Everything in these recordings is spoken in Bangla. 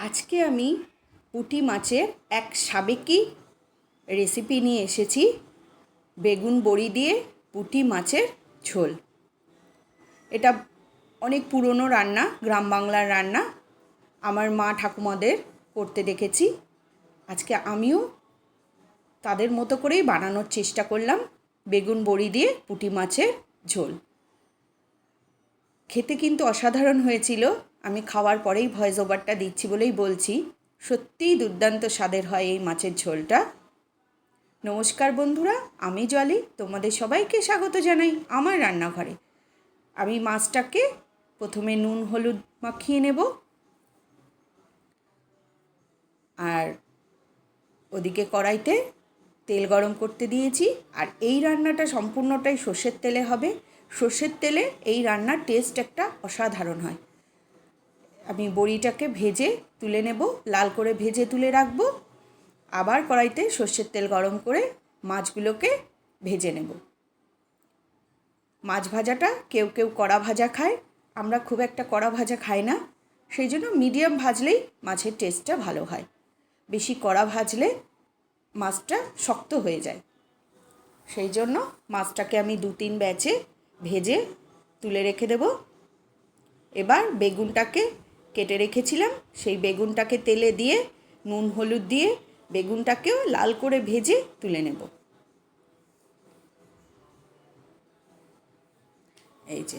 আজকে আমি পুঁটি মাছের এক সাবেকি রেসিপি নিয়ে এসেছি। বেগুন বড়ি দিয়ে পুঁটি মাছের ঝোল। এটা অনেক পুরনো রান্না, গ্রাম বাংলার রান্না। আমার মা ঠাকুমাদের করতে দেখেছি। আজকে আমিও তাদের মতো করেই বানানোর চেষ্টা করলাম বেগুন বড়ি দিয়ে পুঁটি মাছের ঝোল। খেতে কিন্তু অসাধারণ হয়েছিল। আমি খাওয়ার পরেই ভয়েস ওভারটা দিচ্ছি বলেই বলছি, সত্যিই দুর্দান্ত স্বাদের হয় এই মাছের ঝোলটা। নমস্কার বন্ধুরা, আমি জলি, তোমাদের সবাইকে স্বাগত জানাই আমার রান্নাঘরে। আমি মাছটাকে প্রথমে নুন, হলুদ মাখিয়ে নেব। আর ওদিকে কড়াইতে তেল গরম করতে দিয়েছি। আর এই রান্নাটা সম্পূর্ণটাই সর্ষের তেলে হবে। সর্ষের তেলে এই রান্নার টেস্ট একটা অসাধারণ হয়। আমি বড়িটাকে ভেজে তুলে নেব, লাল করে ভেজে তুলে রাখব। আবার কড়াইতে সর্ষের তেল গরম করে মাছগুলোকে ভেজে নেব। মাছ ভাজাটা কেউ কেউ কড়া ভাজা খায়, আমরা খুব একটা কড়া ভাজা খাই না। সেই জন্য মিডিয়াম ভাজলেই মাছের টেস্টটা ভালো হয়। বেশি কড়া ভাজলে মাছটা শক্ত হয়ে যায়। সেই জন্য মাছটাকে আমি দু তিন ব্যাচে ভেজে তুলে রেখে দেব। এবার বেগুনটাকে কেটে রেখেছিলাম, সেই বেগুনটাকে তেলে দিয়ে, নুন, হলুদ দিয়ে বেগুনটাকেও লাল করে ভেজে তুলে নেব। এই যে।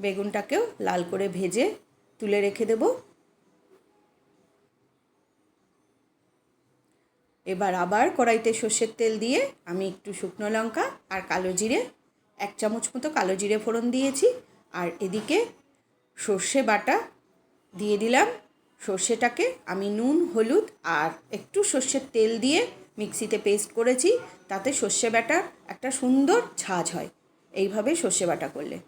বেগুনটাকেও লাল করে ভেজে তুলে রেখে দেব। এবার আবার কড়াইতে সর্ষের তেল দিয়ে আমি একটু শুকনো লঙ্কা আর কালো জিরে এক চামচ মতো কালো জিরে ফোড়ন দিয়েছি আর এদিকে সর্ষে বাটা দিয়ে দিলাম। সর্ষেটাকে আমি নুন, হলুদ আর একটু সর্ষের তেল দিয়ে মিক্সিতে পেস্ট করেছি তাতে সর্ষে বাটার একটা সুন্দর ঝাঁঝ হয়। এইভাবে সর্ষে বাটা করলে।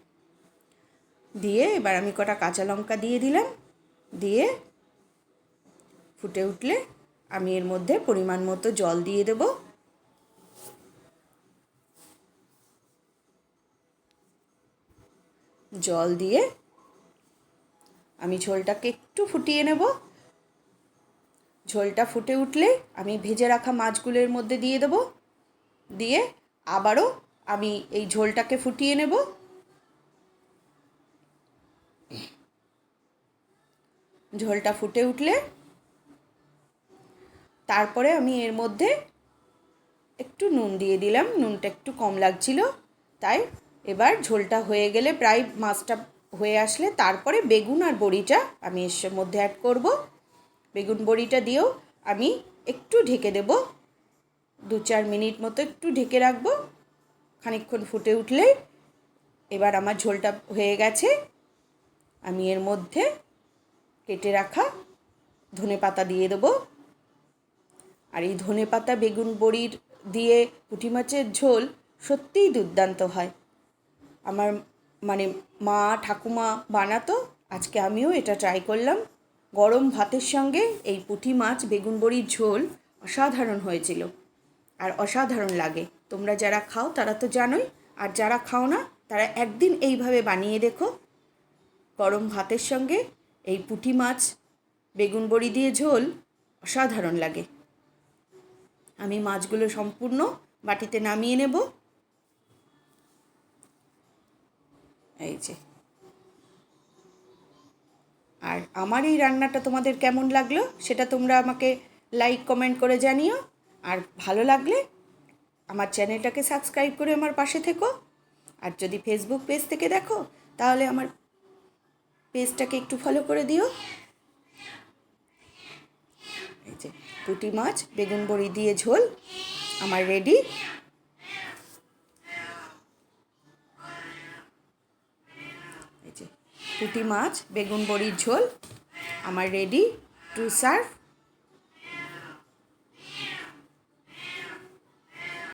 দিয়ে এবার আমি কটা কাঁচা লঙ্কা দিয়ে দিলাম। দিয়ে ফুটে উঠলে আমি এর মধ্যে পরিমাণ মতো জল দিয়ে দেবো। জল দিয়ে আমি ঝোলটাকে একটু ফুটিয়ে নেব। ঝোলটা ফুটে উঠলে আমি ভেজে রাখা মাছগুলোর মধ্যে দিয়ে দেব। দিয়ে আবারও আমি এই ঝোলটাকে ফুটিয়ে নেব। ঝোলটা ফুটে উঠলে তারপরে আমি এর মধ্যে একটু নুন দিয়ে দিলাম। নুনটা একটু কম লাগছিল, তাই এবার ঝোলটা হয়ে গেলে প্রায় মাছটা হয়ে আসলে তারপরে বেগুন আর বড়িটা আমি এর মধ্যে অ্যাড করব। বেগুন বড়িটা দিয়েও আমি একটু ঢেকে দেব। দু চার মিনিট মতো একটু ঢেকে রাখব। খানিকক্ষণ ফুটে উঠলে এবার আমার ঝোলটা হয়ে গেছে। আমি এর মধ্যে কেটে রাখা ধনে পাতা দিয়ে দেবো। আর এই ধনে পাতা, বেগুন বড়ির দিয়ে পুঁটি মাছের ঝোল সত্যিই দুর্দান্ত হয়। আমার মানে মা, ঠাকুমা বানাতো, আজকে আমিও এটা ট্রাই করলাম। গরম ভাতের সঙ্গে এই পুঁটি মাছ, বেগুন বড়ির ঝোল অসাধারণ হয়েছিল। আর অসাধারণ লাগে। তোমরা যারা খাও, তারা তো জানোই। আর যারা খাও না, তারা একদিন এইভাবে বানিয়ে দেখো। গরম ভাতের সঙ্গে এই পুঁটি মাছ, বেগুন বড়ি দিয়ে ঝোল অসাধারণ লাগে। আমি মাছগুলো সম্পূর্ণ বাটিতে নামিয়ে নেব। এই যে। আর আমার এই রান্নাটা তোমাদের কেমন লাগল সেটা তোমরা আমাকে লাইক কমেন্ট করে জানিও। আর ভালো লাগলে আমার চ্যানেলটাকে সাবস্ক্রাইব করে আমার পাশে থেকো। আর যদি ফেসবুক পেজ থেকে দেখো, তাহলে আমার পেজটাকে একটু ফলো করে দিও। এই যে, পুঁটি মাছ, বেগুন বড়ি দিয়ে ঝোল, আমার রেডি পুঁটি মাছ বেগুন বড়ির ঝোল আমার রেডি টু সার্ভ